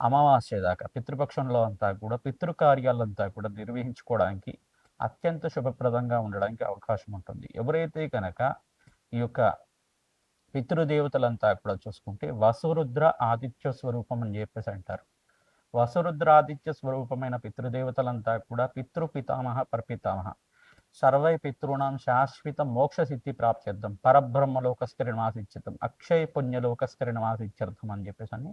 అమావాస్య దాకా పితృపక్షంలో అంతా కూడా పితృకార్యాలంతా కూడా నిర్వహించుకోవడానికి అత్యంత శుభప్రదంగా ఉండడానికి అవకాశం ఉంటుంది. ఎవరైతే కనుక ఈ యొక్క పితృదేవతలంతా కూడా చూసుకుంటే వసురుద్ర ఆదిత్య స్వరూపం అని చెప్పేసి అంటారు. వసురుద్ర ఆదిత్య స్వరూపమైన పితృదేవతలంతా కూడా పితృ పితామహ పరపితామహ. సర్వై పితృణాం శాశ్వత మోక్ష సిద్ధి ప్రాప్త్యర్థం పరబ్రహ్మలోకస్థిరణమాసిత్యర్థం అక్షయ పుణ్యలోకస్థిరణమాసిత్యర్థం అని చెప్పేసి అని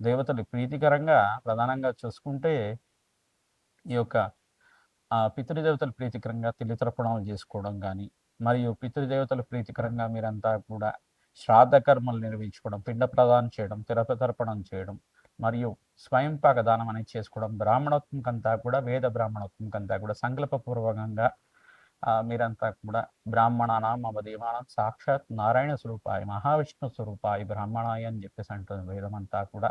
దేవతలు ప్రీతికరంగా ప్రధానంగా చూసుకుంటే ఈ యొక్క పితృదేవతలు ప్రీతికరంగా తిలితర్పణాలు చేసుకోవడం కానీ మరియు పితృదేవతలు ప్రీతికరంగా మీరంతా కూడా శ్రాద్ధ కర్మలు నిర్వహించుకోవడం పిండ ప్రదానం చేయడం తిరపతర్పణం చేయడం మరియు స్వయం దానం అనేది చేసుకోవడం బ్రాహ్మణోత్మకంతా కూడా వేద బ్రాహ్మణోత్మకంతా కూడా సంకల్పపూర్వకంగా మీరంతా కూడా బ్రాహ్మణానాం మమ సాక్షాత్ నారాయణ స్వరూపాయి మహావిష్ణు స్వరూపాయి బ్రాహ్మణాయ అని చెప్పేసి అంటుంది వేదం అంతా కూడా.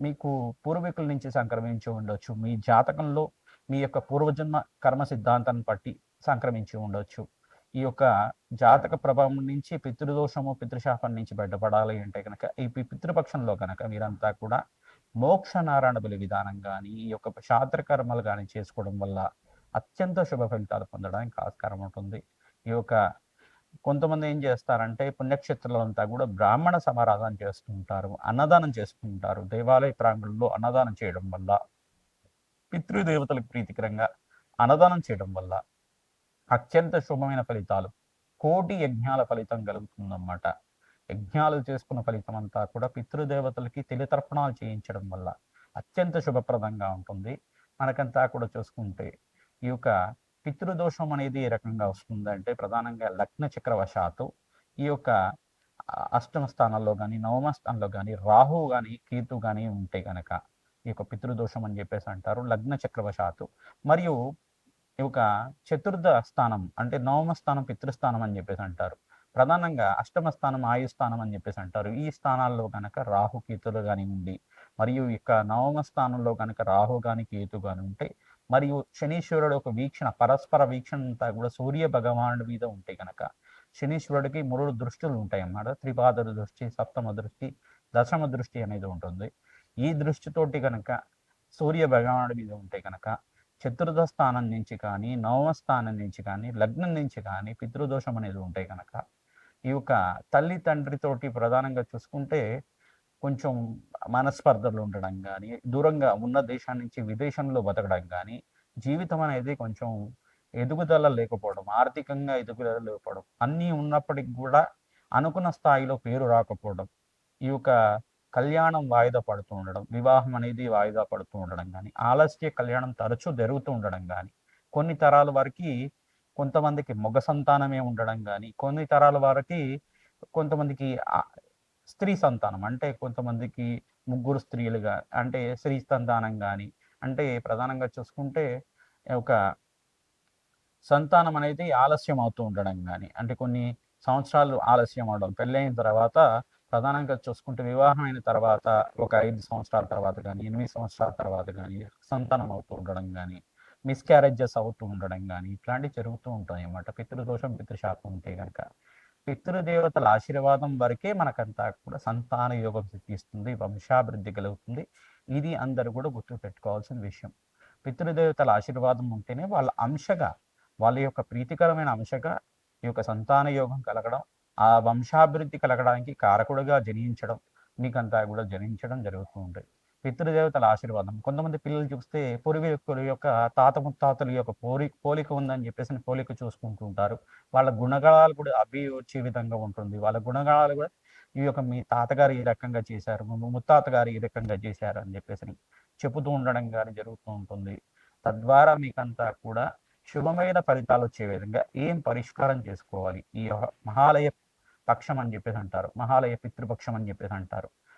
మీకు పూర్వీకుల నుంచి సంక్రమించి ఉండొచ్చు. మీ జాతకంలో మీ యొక్క పూర్వజన్మ కర్మ సిద్ధాంతాన్ని బట్టి సంక్రమించి ఉండొచ్చు. ఈ యొక్క జాతక ప్రభావం నుంచి పితృదోషము పితృశాపం నుంచి బయటపడాలి అంటే కనుక ఈ పితృపక్షంలో కనుక మీరంతా కూడా మోక్ష నారాయణ బలి విధానం కానీ ఈ యొక్క శాస్త్ర కర్మలు కానీ చేసుకోవడం వల్ల అత్యంత శుభ ఫలితాలు పొందడానికి ఆస్కారం ఉంటుంది. ఈ యొక్క కొంతమంది ఏం చేస్తారంటే పుణ్యక్షేత్రాలంతా కూడా బ్రాహ్మణ సమారాధన చేస్తుంటారు అన్నదానం చేసుకుంటారు దేవాలయ ప్రాంగణంలో అన్నదానం చేయడం వల్ల పితృదేవతలకు ప్రీతికరంగా అన్నదానం చేయడం వల్ల అత్యంత శుభమైన ఫలితాలు కోటి యజ్ఞాల ఫలితం కలుగుతుందన్నమాట. యజ్ఞాలు చేసుకున్న ఫలితం అంతా కూడా పితృదేవతలకి తెలితర్పణాలు చేయించడం వల్ల అత్యంత శుభప్రదంగా ఉంటుంది. మనకంతా కూడా చూసుకుంటే ఈ యొక్క పితృదోషం అనేది ఏ రకంగా వస్తుందంటే ప్రధానంగా లగ్న చక్రవశాత్తు ఈ యొక్క అష్టమ స్థానాల్లో కానీ నవమ స్థానంలో కానీ రాహు కానీ కేతు కానీ ఉంటే కనుక ఈ యొక్క పితృదోషం అని చెప్పేసి అంటారు లగ్న చక్రవశాత్తు. మరియు ఈ యొక్క చతుర్థ స్థానం అంటే నవమ స్థానం పితృస్థానం అని చెప్పేసి అంటారు. ప్రధానంగా అష్టమ స్థానం ఆయు స్థానం అని చెప్పేసి అంటారు. ఈ స్థానాల్లో కనుక రాహు కేతులు కానీ ఉండి మరియు ఇక నవమ స్థానంలో కనుక రాహు కానీ కేతు కానీ ఉంటే మరియు శనీశ్వరుడు ఒక వీక్షణ పరస్పర వీక్షణ అంతా కూడా సూర్య భగవానుడి మీద ఉంటే కనుక శనీశ్వరుడికి మూడు దృష్టిలు ఉంటాయి అన్నమాట త్రిపాదరు దృష్టి సప్తమ దృష్టి దశమ దృష్టి అనేది ఉంటుంది. ఈ దృష్టితోటి కనుక సూర్య భగవానుడి మీద ఉంటే కనుక చతుర్థ స్థానం నుంచి కానీ నవమ స్థానం నుంచి కానీ లగ్నం నుంచి కానీ పితృదోషం అనేది ఉంటే కనుక ఈ యొక్క తల్లి తండ్రితోటి ప్రధానంగా చూసుకుంటే కొంచెం మనస్పర్ధలు ఉండడం కానీ దూరంగా ఉన్న దేశం నుంచి విదేశంలో బతకడం కానీ జీవితం అనేది కొంచెం ఎదుగుదల లేకపోవడం ఆర్థికంగా ఎదుగుదల లేకపోవడం అన్నీ ఉన్నప్పటికి కూడా అనుకున్న స్థాయిలో పేరు రాకపోవడం ఈ యొక్క కళ్యాణం వాయిదా పడుతూ ఉండడం వివాహం అనేది వాయిదా పడుతూ ఉండడం కానీ ఆలస్య కళ్యాణం తరచూ జరుగుతూ ఉండడం కానీ కొన్ని తరాల వారికి కొంతమందికి మగ సంతానమే ఉండడం కానీ కొన్ని తరాల వారికి కొంతమందికి స్త్రీ సంతానం అంటే కొంతమందికి ముగ్గురు స్త్రీలుగా అంటే స్త్రీ సంతానం కానీ అంటే ప్రధానంగా చూసుకుంటే ఒక సంతానం అనేది ఆలస్యం అవుతూ ఉండడం కానీ అంటే కొన్ని సంవత్సరాలు ఆలస్యం అవడం పెళ్ళైన తర్వాత ప్రధానంగా చూసుకుంటే వివాహం అయిన తర్వాత ఒక ఐదు సంవత్సరాల తర్వాత కానీ ఎనిమిది సంవత్సరాల తర్వాత కానీ సంతానం అవుతూ ఉండడం కానీ మిస్క్యారేజెస్ అవుతూ ఉండడం కానీ ఇట్లాంటివి జరుగుతూ ఉంటాయి అన్నమాట పితృదోషం పితృశాపం ఉంటే కనుక పితృదేవతల ఆశీర్వాదం వరకే మనకంతా కూడా సంతాన యోగం సిద్ధిస్తుంది వంశాభివృద్ధి కలుగుతుంది. ఇది అందరూ కూడా గుర్తు పెట్టుకోవాల్సిన విషయం. పితృదేవతల ఆశీర్వాదం ఉంటేనే వాళ్ళ అంశగా వాళ్ళ యొక్క ప్రీతికరమైన అంశగా ఈ యొక్క సంతాన యోగం కలగడం ఆ వంశాభివృద్ధి కలగడానికి కారకుడుగా జనించడం మీకంతా కూడా జనించడం జరుగుతూ ఉంటుంది. పితృదేవతల ఆశీర్వాదం. కొంతమంది పిల్లలు చూస్తే పూర్వీకుల యొక్క తాత ముత్తాతల యొక్క పోలి పోలిక ఉందని చెప్పేసి పోలిక చూసుకుంటూ ఉంటారు. వాళ్ళ గుణగణాలు కూడా అవి వచ్చే విధంగా ఉంటుంది. వాళ్ళ గుణగణాలు కూడా ఈ యొక్క మీ తాతగారు ఈ రకంగా చేశారు ముత్తాత గారు ఈ రకంగా చేశారు అని చెప్పేసి చెబుతూ ఉండడం కానీ జరుగుతూ ఉంటుంది. తద్వారా మీకంతా కూడా శుభమైన ఫలితాలు వచ్చే విధంగా ఏం పరిష్కారం చేసుకోవాలి? ఈ మహాలయ పక్షం అని చెప్పేసి అంటారు. మహాలయ పితృపక్షం అని చెప్పేసి అంటారు.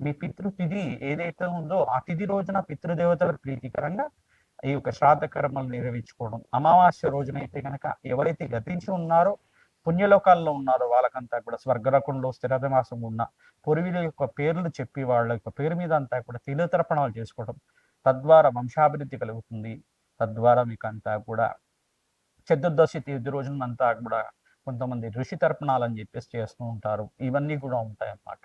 మీ పితృతిథి ఏదైతే ఉందో ఆ తిథి రోజున పితృదేవతలకు ప్రీతికరంగా ఈ యొక్క శ్రాద్ధ కర్మలు నిర్వహించుకోవడం. అమావాస్య రోజున అయితే కనుక ఎవరైతే గతించి ఉన్నారో పుణ్యలోకాల్లో ఉన్నారో వాళ్ళకంతా కూడా స్వర్గరకంలో స్థిరమాసం ఉన్న పూర్వీల యొక్క పేర్లు చెప్పి వాళ్ళ యొక్క పేరు మీద అంతా కూడా తిలతర్పణాలు చేసుకోవడం తద్వారా వంశాభివృద్ధి కలుగుతుంది. తద్వారా మీకు అంతా కూడా చతుర్దశి తీర్థి రోజునంతా కూడా కొంతమంది ఋషి తర్పణాలు అని చెప్పేసి చేస్తూ ఉంటారు. ఇవన్నీ కూడా ఉంటాయి అన్నమాట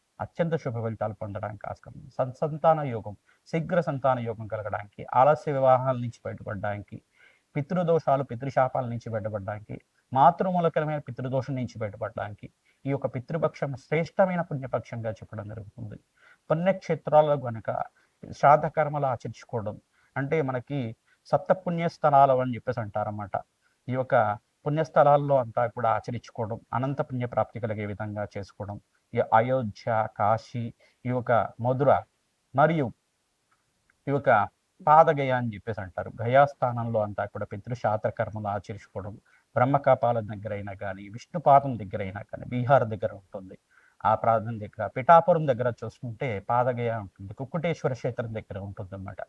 అత్యంత శుభ ఫలితాలు పొందడానికి ఆస్కారం ఉంది. యోగం శీఘ్ర సంతాన యోగం కలగడానికి ఆలస్య వివాహాల నుంచి బయటపడడానికి పితృదోషాలు పితృశాపాల నుంచి బయటపడడానికి మాతృమూలకరమైన పితృదోషం నుంచి బయటపడడానికి ఈ యొక్క పితృపక్షం శ్రేష్టమైన పుణ్యపక్షంగా చెప్పడం జరుగుతుంది పుణ్యక్షేత్రాల్లో గనుక శ్రాద్ధకర్మలు ఆచరించుకోవడం అంటే మనకి సప్త పుణ్యస్థలాలు అని చెప్పేసి అంటారన్నమాట ఈ యొక్క పుణ్యస్థలాల్లో అంతా కూడా ఆచరించుకోవడం అనంత పుణ్య ప్రాప్తి కలిగే విధంగా చేసుకోవడం ఈ అయోధ్య కాశీ ఈ యొక్క మధుర మరియు ఈ యొక్క పాదగయ అని చెప్పేసి అంటారు. గయాస్థానంలో అంతా కూడా పితృశాస్త్ర కర్మలు ఆచరించుకోవడం బ్రహ్మకాపాల దగ్గర అయినా కానీ విష్ణుపాదం దగ్గర అయినా కానీ బీహార్ దగ్గర ఉంటుంది. ఆ ప్రాంతం దగ్గర పిఠాపురం దగ్గర చూసుకుంటే పాదగయ ఉంటుంది. కుక్కుటేశ్వర క్షేత్రం దగ్గర ఉంటుంది అన్నమాట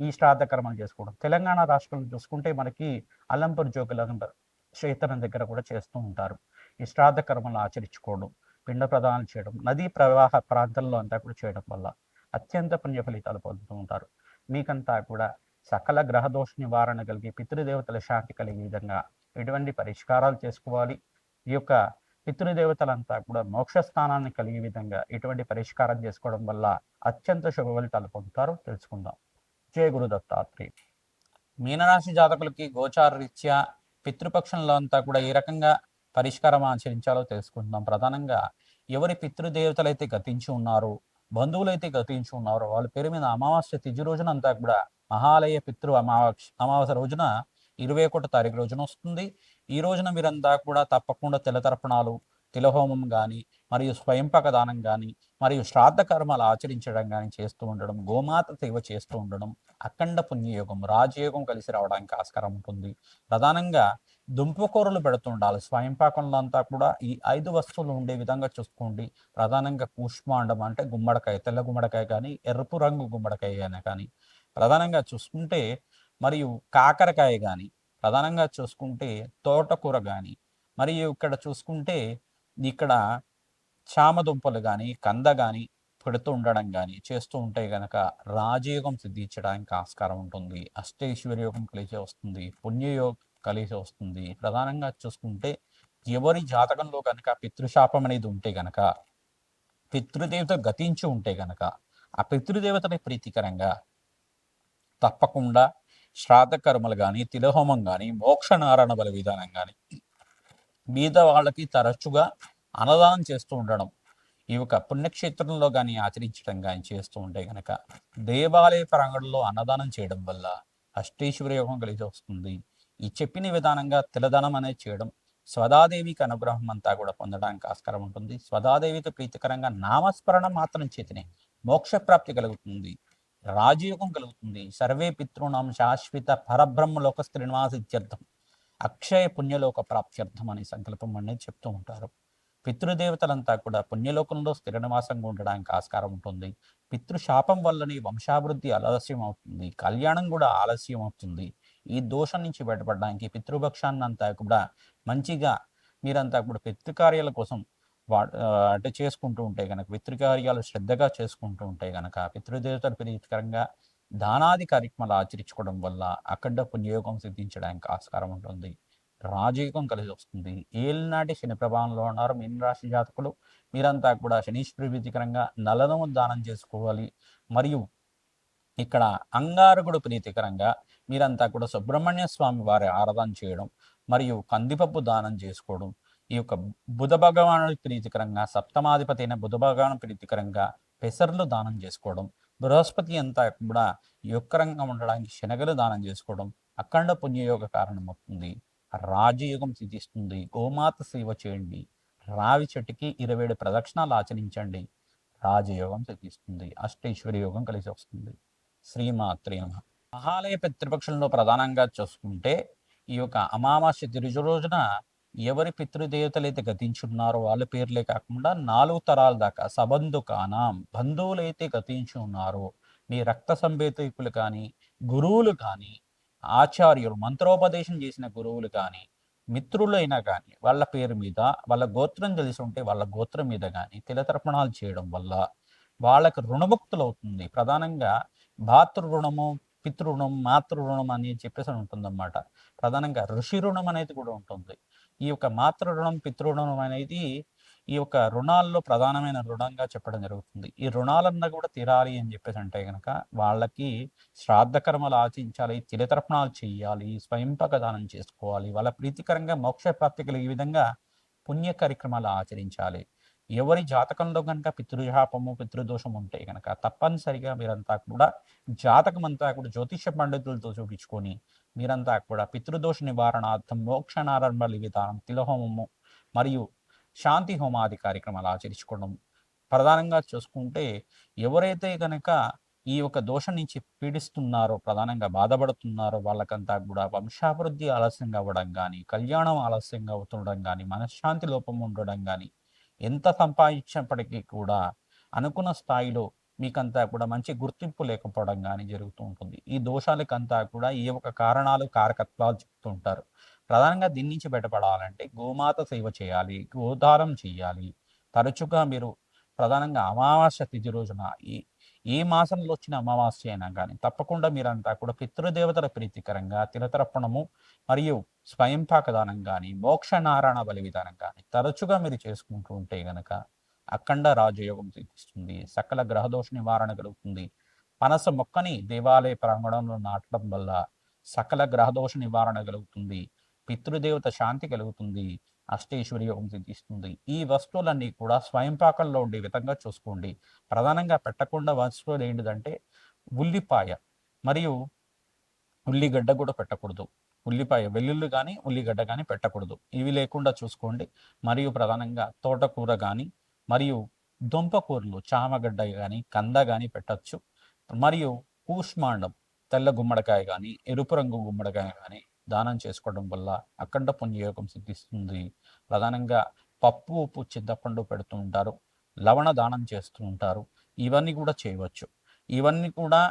ఈ శ్రాద్ధ కర్మలు చేసుకోవడం. తెలంగాణ రాష్ట్రంలో చూసుకుంటే మనకి అల్లంపూర్ జోగులంబర్ క్షేత్రం దగ్గర కూడా చేస్తూ ఉంటారు. ఈ శ్రాద్ధ కర్మలు ఆచరించుకోవడం. పిండ ప్రదానం చేయడం నదీ ప్రవాహ ప్రాంతంలో అంతా కూడా చేయడం వల్ల అత్యంత పుణ్య ఫలితాలు పొందుతూ ఉంటారు. మీకంతా కూడా సకల గ్రహదోష నివారణ కలిగి పితృదేవతల శాంతి కలిగే విధంగా ఎటువంటి పరిష్కారాలు చేసుకోవాలి? ఈ యొక్క పితృదేవతలంతా కూడా మోక్ష స్థానాన్ని కలిగే విధంగా ఎటువంటి పరిష్కారం చేసుకోవడం వల్ల అత్యంత శుభ ఫలితాలు పొందుతారో తెలుసుకుందాం. జయ గురు దత్తాత్రేయ. మీనరాశి జాతకులకి గోచార రీత్యా పితృపక్షంలో అంతా కూడా ఈ రకంగా పరిష్కారం ఆచరించాలో తెలుసుకుందాం ప్రధానంగా ఎవరి పితృదేవతలైతే గతించి ఉన్నారో బంధువులైతే గతించి ఉన్నారో వాళ్ళ పేరు మీద అమావాస్య తిథి రోజున అంతా కూడా మహాలయ పితృ అమావాస్య అమావాస్య రోజున ఇరవై ఒకటి తారీఖు రోజున వస్తుంది. ఈ రోజున మీరంతా కూడా తప్పకుండా తెల్లతర్పణాలు తిలహోమం కానీ మరియు స్వయంపక దానం కానీ మరియు శ్రాద్ధ కర్మలు ఆచరించడం కానీ చేస్తూ ఉండడం గోమాత సేవ చేస్తూ ఉండడం అఖండ పుణ్యయోగం రాజయోగం కలిసి రావడానికి ఆస్కారం ఉంటుంది. ప్రధానంగా దుంపకూరలు పెడుతుండాలి. స్వయంపాకంలో అంతా కూడా ఈ ఐదు వస్తువులు ఉండే విధంగా చూసుకోండి. ప్రధానంగా కూష్మాండం అంటే గుమ్మడికాయ తెల్ల గుమ్మడికాయ కానీ ఎరుపు రంగు గుమ్మడికాయ అయినా కానీ. ప్రధానంగా చూసుకుంటే మరియు కాకరకాయ కానీ ప్రధానంగా చూసుకుంటే తోటకూర కానీ మరియు ఇక్కడ చూసుకుంటే ఇక్కడ చామదుంపలు కానీ కంద కానీ పెడుతూ ఉండడం కానీ చేస్తూ ఉంటే గనక రాజయోగం సిద్ధించడానికి ఆస్కారం ఉంటుంది. అష్టైశ్వర్యోగం కలిసి వస్తుంది. పుణ్యయోగం కలిసి వస్తుంది. ప్రధానంగా చూసుకుంటే ఎవరి జాతకంలో కనుక పితృశాపం అనేది ఉంటే గనక పితృదేవత గతించి ఉంటే గనక ఆ పితృదేవతని ప్రీతికరంగా తప్పకుండా శ్రాద్ధ కర్మలు కానీ తిలహోమం కానీ మోక్ష నారాయణ బల విధానం కానీ బీద వాళ్ళకి తరచుగా అన్నదానం చేస్తూ ఉండడం ఈ యొక్క పుణ్యక్షేత్రంలో కానీ ఆచరించడం కానీ చేస్తూ ఉంటే గనక దేవాలయ ప్రాంగణంలో అన్నదానం చేయడం వల్ల అష్టేశ్వర యోగం కలిసి వస్తుంది. ఈ చెప్పిన విధానంగా తిలదనం అనేది చేయడం స్వదాదేవికి అనుగ్రహం అంతా కూడా పొందడానికి ఆస్కారం ఉంటుంది. స్వదాదేవికి ప్రీతికరంగా నామస్మరణ మాత్రం చేతినే మోక్ష ప్రాప్తి కలుగుతుంది రాజయోగం కలుగుతుంది. సర్వే పితృణాం శాశ్వత పరబ్రహ్మలోక శ్రీనివాసిత్యర్థం అక్షయ పుణ్యలోక ప్రాప్త్యర్థం అనే సంకల్పం అనేది చెప్తూ ఉంటారు. పితృదేవతలంతా కూడా పుణ్యలోకంలో స్థిర నివాసంగా ఉండడానికి ఆస్కారం ఉంటుంది. పితృశాపం వల్లనే వంశాభివృద్ధి ఆలస్యం అవుతుంది కళ్యాణం కూడా ఆలస్యం అవుతుంది ఈ దోషం నుంచి బయటపడడానికి పితృపక్షాన్ని అంతా కూడా మంచిగా మీరంతా కూడా పితృకార్యాల కోసం వా అంటే చేసుకుంటూ ఉంటే కనుక పితృకార్యాలు శ్రద్ధగా చేసుకుంటూ ఉంటే కనుక పితృదేవతలు ప్రీతికరంగా దానాది కార్యక్రమాలు ఆచరించుకోవడం వల్ల అఖండ పుణ్యయోగం సిద్ధించడానికి ఆస్కారం ఉంటుంది రాజయోగం కలిసి వస్తుంది. ఏలినాటి శని ప్రభావంలో ఉన్నారు మీన రాశి జాతకులు. మీరంతా కూడా శనీశ్వరి ప్రీతికరంగా నలనము దానం చేసుకోవాలి. మరియు ఇక్కడ అంగారకుడు ప్రీతికరంగా మీరంతా కూడా సుబ్రహ్మణ్య స్వామి వారి ఆరాధన చేయడం మరియు కందిపప్పు దానం చేసుకోవడం ఈ యొక్క బుధ భగవానుడి ప్రీతికరంగా సప్తమాధిపతి అయిన బుధ భగవాను ప్రీతికరంగా పెసర్లు దానం చేసుకోవడం బృహస్పతి అంతా కూడా యొక్కరంగా ఉండడానికి శనగలు దానం చేసుకోవడం అఖండ పుణ్యయోగ కారణమవుతుంది రాజయోగం సిద్ధిస్తుంది. గోమాత సేవ చేయండి. రావి చెట్టుకి ఇరవై ఏడు ప్రదక్షిణాలు ఆచరించండి. రాజయోగం సిద్ధిస్తుంది. అష్టైశ్వర్య యోగం కలిసి వస్తుంది. శ్రీమాత్రే నమ. మహాలయ పితృపక్షంలో ప్రధానంగా చూసుకుంటే ఈ యొక్క అమావాస్య తిరుజు రోజున ఎవరి పితృదేవతలైతే గతించున్నారో వాళ్ళ పేర్లే కాకుండా నాలుగు తరాల దాకా సబంధుకానాం బంధువులైతే గతించి ఉన్నారో మీ రక్త సంబేతికులు కానీ గురువులు కానీ ఆచార్యులు మంత్రోపదేశం చేసిన గురువులు కానీ మిత్రులైనా కానీ వాళ్ళ పేరు మీద వాళ్ళ గోత్రం తెలిసి ఉంటే వాళ్ళ గోత్రం మీద కానీ తిలతర్పణాలు చేయడం వల్ల వాళ్ళకు రుణముక్తులు అవుతుంది ప్రధానంగా భాతృ రుణము పితృణం రుణం మాతృ రుణం అని చెప్పేసి అని ఉంటుందన్నమాట. ప్రధానంగా ఋషి రుణం అనేది కూడా ఉంటుంది. ఈ యొక్క మాతృ రుణం అనేది ఈ యొక్క రుణాల్లో ప్రధానమైన రుణంగా చెప్పడం జరుగుతుంది. ఈ రుణాలన్నా కూడా తీరాలి అని చెప్పేసి అంటే కనుక వాళ్ళకి శ్రాద్ధ కర్మలు ఆచరించాలి తిలతర్పణాలు చేయాలి స్వయంపక దానం చేసుకోవాలి వాళ్ళ ప్రీతికరంగా మోక్ష ప్రాప్తి కలిగే విధంగా పుణ్య కార్యక్రమాలు ఆచరించాలి. ఎవరి జాతకంలో కనుక పితృశాపము పితృదోషం ఉంటే కనుక తప్పనిసరిగా మీరంతా కూడా జాతకం అంతా కూడా జ్యోతిష పండితులతో చూపించుకొని మీరంతా కూడా పితృదోష నివారణార్థం మోక్షణారంభలి విధానం తిలహోమము మరియు శాంతి హోమాది కార్యక్రమాలు ఆచరించుకోవడం ప్రధానంగా చూసుకుంటే ఎవరైతే కనుక ఈ యొక్క దోషం నుంచి పీడిస్తున్నారో ప్రధానంగా బాధపడుతున్నారో వాళ్ళకంతా కూడా వంశాభివృద్ధి ఆలస్యంగా అవ్వడం కానీ కళ్యాణం ఆలస్యంగా అవుతుండడం కానీ మనశ్శాంతి లోపం ఉండడం కానీ ఎంత సంపాదించినప్పటికీ కూడా అనుకున్న స్థాయిలో మీకంతా కూడా మంచి గుర్తింపు లేకపోవడం కానీ జరుగుతూ ఉంటుంది. ఈ దోషాలకంతా కూడా ఈ యొక్క కారణాలు కారకత్వాలు చెప్తూ ఉంటారు. ప్రధానంగా దీని నుంచి బయటపడాలంటే గోమాత సేవ చేయాలి గోదానం చేయాలి. తరచుగా మీరు ప్రధానంగా అమావాస్య తిథి రోజున ఈ ఏ మాసంలో వచ్చిన అమావాస్య అయినా కానీ తప్పకుండా మీరంతా కూడా పితృదేవతల ప్రీతికరంగా తిలతర్పణము మరియు స్వయంపాక దానం కానీ మోక్ష నారాయణ బలి విధానం కానీ తరచుగా మీరు చేసుకుంటూ ఉంటే గనక అఖండ రాజయోగం సిద్ధిస్తుంది సకల గ్రహదోష నివారణ కలుగుతుంది. పనస మొక్కని దేవాలయ ప్రాంగణంలో నాటడం వల్ల సకల గ్రహదోష నివారణ కలుగుతుంది. పితృదేవత శాంతి కలుగుతుంది. అష్టేశ్వరి యోగం ఈ వస్తువులన్నీ కూడా స్వయంపాకంలో ఉండే విధంగా చూసుకోండి. ప్రధానంగా పెట్టకుండా వస్తువులు ఏంటిదంటే ఉల్లిపాయ మరియు ఉల్లిగడ్డ కూడా పెట్టకూడదు. ఉల్లిపాయ వెల్లుల్లి కానీ ఉల్లిగడ్డ కానీ పెట్టకూడదు. ఇవి లేకుండా చూసుకోండి. మరియు ప్రధానంగా తోటకూర కానీ మరియు దుంపకూరలు చామగడ్డ కానీ కంద కానీ పెట్టచ్చు. మరియు కూష్మాండం తెల్ల గుమ్మడికాయ కానీ ఎరుపు రంగు గుమ్మడికాయ కానీ దానం చేసుకోవడం వల్ల అఖండ పుణ్యయోగం సిద్ధిస్తుంది. ప్రధానంగా పప్పు ఉప్పు చింతపండు పెడుతూ ఉంటారు. లవణ దానం చేస్తూ ఉంటారు. ఇవన్నీ కూడా చేయవచ్చు. ఇవన్నీ కూడా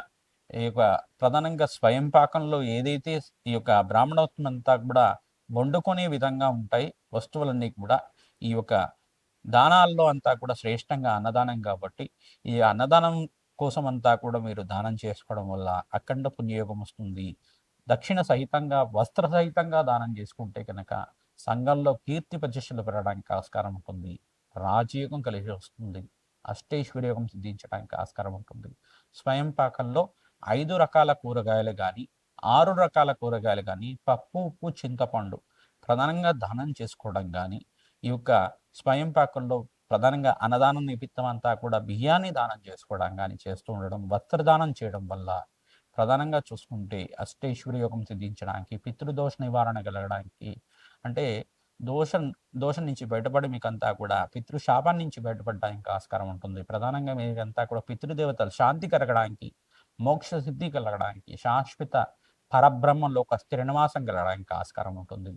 ఈ యొక్క ప్రధానంగా స్వయం పాకంలో ఏదైతే ఈ యొక్క బ్రాహ్మణోత్వం అంతా కూడా వండుకునే విధంగా ఉంటాయి వస్తువులన్నీ కూడా ఈ యొక్క దానాల్లో అంతా కూడా శ్రేష్టంగా అన్నదానం కాబట్టి ఈ అన్నదానం కోసం అంతా కూడా మీరు దానం చేసుకోవడం వల్ల అఖండ పుణ్యయోగం వస్తుంది. దక్షిణ సహితంగా వస్త్ర సహితంగా దానం చేసుకుంటే కనుక సంఘంలో కీర్తి ప్రతిష్టలు పెరగడానికి ఆస్కారం ఉంటుంది. రాజయోగం కలిసి వస్తుంది. అష్టైశ్వర్యోగం సిద్ధించడానికి ఆస్కారం ఉంటుంది. స్వయం పాకంలో ఐదు రకాల కూరగాయలు కానీ ఆరు రకాల కూరగాయలు కానీ పప్పు ఉప్పు చింతపండు ప్రధానంగా దానం చేసుకోవడం కానీ ఈ యొక్క స్వయం పాకంలో ప్రధానంగా అన్నదానం నిమిత్తం అంతా కూడా బియ్యాన్ని దానం చేసుకోవడం కానీ చేస్తూ ఉండడం వస్త్రదానం చేయడం వల్ల ప్రధానంగా చూసుకుంటే అష్టేశ్వరి యోగం సిద్ధించడానికి పితృదోష నివారణ కలగడానికి అంటే దోషం దోషం నుంచి బయటపడి మీకంతా కూడా పితృశాపం నుంచి బయటపడడానికి ఆస్కారం ఉంటుంది. ప్రధానంగా మీకంతా కూడా పితృదేవతలు శాంతి కలగడానికి మోక్ష సిద్ధి కలగడానికి శాశ్వత పరబ్రహ్మంలో ఒక స్థిర నివాసం కలగడానికి ఆస్కారం ఉంటుంది.